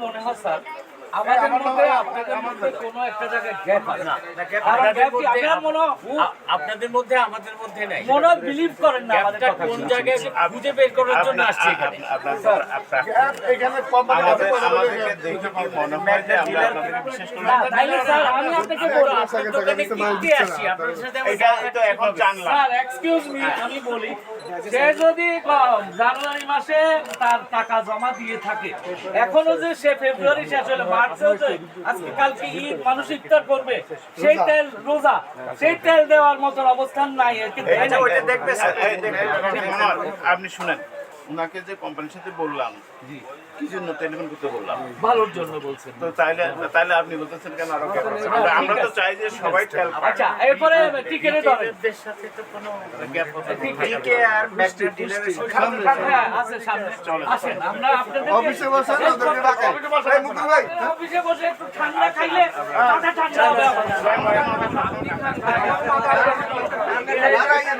মনে হয় স্যার। আমাদের মধ্যে আপনাদের মধ্যে কোনো একটা জায়গায় গ্যাপ আছে। না, আপনাদের মধ্যে- আপনার আ- আপনাদের মধ্যে আমাদের মধ্যে নাই। মনে বিলিভ করেন না আমাদের কোন জায়গায় খুঁজে বের করার জন্য আসছে এখানে? এখানে আমাদের আমাদেরকে দেখে মনে হয় যে আমরা আপনাদেরকে বিশেষ করে? না তাইলে স্যার আমি আপনাকে বলি আপনার দোকানে আসি আপনার সাথে এটা তো এখন জানলাম। স্যার এক্সকিউজ মি আমি বলি সে যদি জানুয়ারি মাসে তার টাকা জমা দিয়ে থাকে এখনও যে সে ফেব্রুয়ারি শেষ হলে যে আজকে কালকে ঈদ মানুষ ইফতার করবে সেই তেল রোজা। সেই তেল দেওয়ার মতন অবস্থান নাই দেখবে আপনি শুনেন। ওনাকে যে কোম্পানির সাথে বললাম কি জন্য টেলিফোন করতে বললাম ভালোর জন্য বলছেন তো তাইলে তাইলে আপনি বলতেছেন কেন আরও আমরা- আমরা তো চাই যে সবাই পাক। আচ্ছা এরপরে টিকেটে এদের সাথে তো কোনো হবে। আর ম্যাগনেট ডিলারের হ্যাঁ আছে সামনে আসেন আমরা আপনাদের অফিসে বসে ওদেরকে ডাকেন এই মুকুল ভাই অফিসে বসে একটু ঠান্ডা খাইলে মাথা ঠান্ডা হবে আইয়েন।